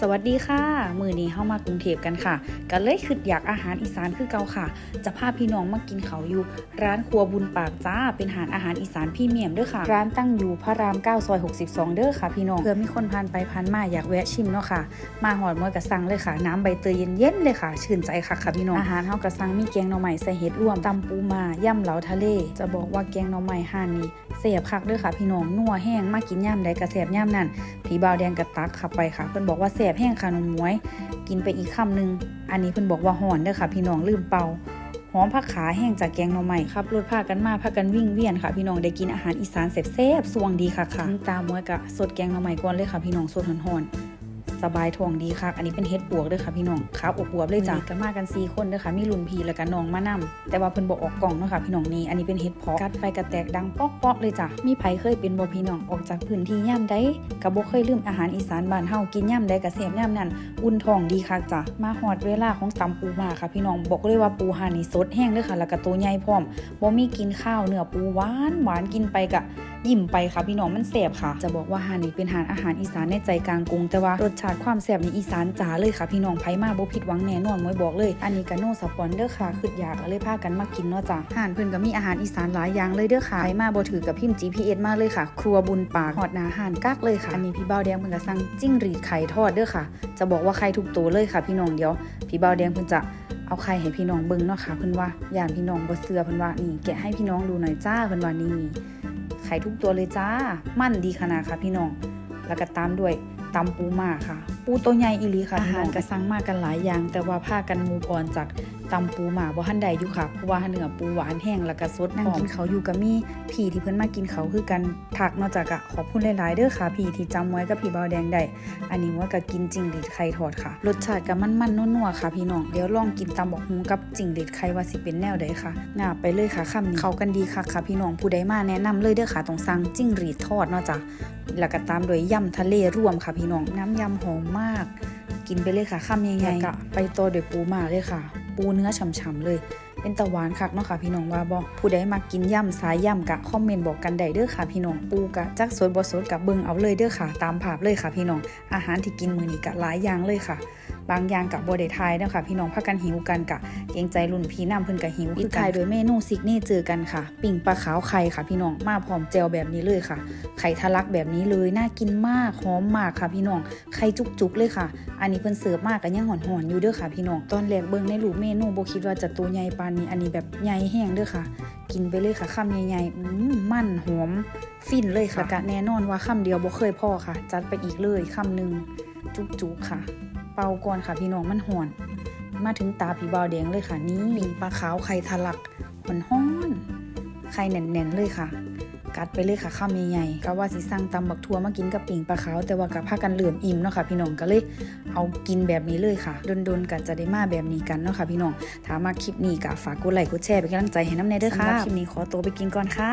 สวัสดีค่ะ มือนี้เข้ามากรุงเทพกันค่ะก็เลยคิดอยากอาหารอีสานคือเก่าค่ะ จะพาพี่น้องมากินเขาอยู่ ร้านครัวบุญปากจ้า เป็นอาหารอาหารอีสานพรี่เมียมเด้อค่ะ ร้านตั้งอยู่พระราม9ซอย62 เด้อค่ะ พี่น้องเพื่อมีคนผ่านไปผ่านมาอยากแวะชิมเนาะค่ะ มาหอดมวยกระสังเลยค่ะ น้ำใบเตยเย็นๆเลยค่ะ ชื่นใจค่ะค่ะพี่น้องอาหารเฮากระสังมีแกงหน่อไม้ใส่เห็ดรวมตำปูมาย่ำเหลาทะเล จะบอกว่าแกงหน่อไม้ห่านนี่เสียบคักเด้อค่ะ พี่น้องนัวแห้งมากินย่ำใดกระแสบย่ำนั่นผีบาวแดงกระตักขับไปค่ะเพิ่นบอกว่าแสบแห้งค่ะน้องหมวย กินไปอีกคำหนึ่งอันนี้เพิ่นบอกว่าหอนเด้อค่ะ พี่น้องลืมเป่าหอมผักขาแห้งจากแกงหน่อไม้ครับรถพากันมาพากันวิ่งเวียนค่ะ พี่น้องได้กินอาหารอีสานแซ่บๆสวงดีค่ะค่ะตามมวยกะสดแกงหน่อไม้ก่อนเลยค่ะ พี่น้องสดหอนๆ สบายท้องดีค่ะ อันนี้เป็นเฮ็ดปวกเด้อค่ะพี่น้องครับอบอวบเลยจ้ะกันมากันสี่คนเด้อค่ะ มีลุนพีแล้วก็น้องมานํแต่ว่าเพิ่นบอกออกกล่องเนาะค่ะพี่น้องนี่ อันนี้เป็นเฮ็ดเพาะกัดไปกระแตกดังป๊อกๆเลยจ้ะ มีไผเคยเป็นบ่พี่น้องออกจากพื้นที่ย่ำได้ก็บ่เคยลืมอาหารอีสานบ้านเฮากินย่ำได้ก็แซ่บย่ำนั้นอุ่นท้องดีคักจ้ะ มาฮอดเวลาของตำปูมาค่ะ พี่น้องบอกเลยว่าปูหานี่สดแห้งเด้อค่ะ แล้วก็ตัวใหญ่พร้อมบ่มีกินข้าวเนื้อปูหวานหวานกินไปกะ ยิ้มไปค่ะพี่น้องมันแสบค่ะ จะบอกว่าหานี่เป็นหารอาหารอีสานในใจกลางกรุงแต่ว่ารสชาติความแสบในอีสานจ๋าเลยค่ะพี่น้องไผมาบ่ผิดหวังแน่นอนมวยบอกเลย อันนี้ก็โนสปอนเด้อค่ะคืออยากเลยพากันมากินเนาะจ้ะหานเพิ่นก็มีอาหารอีสานหลายอย่างเลยเด้อค่ะไผมาบ่ถือกับพิมพ์ GPS มาเลยค่ะ ครัวบุญปากฮอดนาหานกักเลยค่ะอันนี้พี่เบ้าแดงเพิ่นก็สั่งจิ้งหรีดไข่ทอดเด้อค่ะ จะบอกว่าไข่ทุกตัวเลยค่ะ พี่น้องเดี๋ยวพี่เบาแดงเพิ่นจะเอาไข่ให้พี่น้องเบิ่งเนาะค่ะเพิ่นว่าย่านพี่น้องบ่เชื่อเพิ่นว่านี่แกะให้พี่น้องดูหน่อยจ้าเพิ่นว่านี่ ทุกตัวเลยจ้า มั่นดีขนาดค่ะพี่น้อง แล้วก็ตามด้วยตำปูมาค่ะ ปูตัวใหญ่อีหลีค่ะอาหารก็สั่งมากันหลายอย่าง แต่ว่าพากันมูพรจากตำปูมาบ่ทันใดอยู่ค่ะเพราะว่าเนื้อปูหวานแห้งแล้วก็สดนั่งกินเขาวอยู่กับมีพี่ที่เพิ่นมากินเขาวคือกันทักนอกจากอะขอบคุณหลายๆเด้อค่ะ พี่ที่จำไว้กับพี่เบาแดงได้อันนี้ว่าก็กินจิงหรีดไข่ทอดค่ะ รสชาติก็มันๆนัวๆค่ะ พี่น้องเดี๋ยวลองกินตำบอกฮุงกับจิงหรีดไข่ว่าสิเป็นแนวใดค่ะงาบไปเลยค่ะคำนี้เข้ากันดีค่ะค่ะ พี่น้องผู้ใดมาแนะนำเลยเด้อค่ะต้องสั่งจิงหรีดทอดเนาะจ้ะแล้วก็ตามด้วยยำทะเลรวมค่ะพี่น้องน้ำยำหอมมาก กินไปเลยค่ะคำใหญ่ๆกะไปต่อด้วยปูมาเลยค่ะ ปูเนื้อฉ่ำๆเลย เป็นตะหวานคักเนาะค่ะพี่น้องว่าบ่ผู้ใดมากินย่ำสายย่ำกะคอมเมนต์บอกกันได้เด้อค่ะพี่น้องปูกะจักสดบ่สดกะเบิ่งเอาเลยเด้อค่ะ ตามภาพเลยค่ะพี่น้องอาหารที่กินมื้อนี้กะหลายอย่างเลยค่ะ บางอย่างกะบ่ได้ทายเนะค่ะ พี่น้องพากันหิวกันกะเกรงใจรุ่นพี่น้ำเพิ่นกะหิวอีกทายโดยเมนูซิกเนเจอกันค่ะ ปิ่งปลาขาวไข่ค่ะ พี่น้องมาพร้อมแจวแบบนี้เลยค่ะ ไข่ทะลักแบบนี้เลยน่ากินมากหอมมากค่ะ พี่น้องไข่จุกๆเลยค่ะ อันนี้เพิ่นเสิร์ฟมากกันยังหอนๆอยู่เด้อค่ะ พี่น้องตอนแรกเบิ่งในรูปเมนูบ่คิดว่าจะตัวใหญ่ปานนี้อันนี้แบบใหญ่แห้งเด้อค่ะ กินไปเลยค่ะคำใหญ่ๆมันหอมฟินเลยค่ะแล้ก็แน่นอนว่าคำเดียวบ่เคยพอค่ะ จัดไปอีกเลยคำหนึ่งจุกๆค่ะ เป่าก่อนค่ะพี่น้องมันหอน มาถึงตาผีบาวแดงเลยค่ะ นี่ปิ่งปลาขาวไข่ทะลักมันฮ้อนไข่แน่นๆเลยค่ะ กัดไปเลยค่ะข้ามใหญ่ๆก็ว่าสิสั่งตำบักทัวมากินกับปิ่งปลาขาวแต่ว่ากับพากันเหลื่อมอิ่มเนาะค่ะพี่น้องก็เลยเอากินแบบนี้เลยค่ะดนๆกันจะได้มาแบบนี้กันเนาะค่ะพี่น้องถ้ามาคลิปนี้ก็ฝากกดไลค์กดแชร์เป็นกำลังใจให้น้ำในเด้อค่ะคลิปนี้ขอตัวไปกินก่อนค่ะ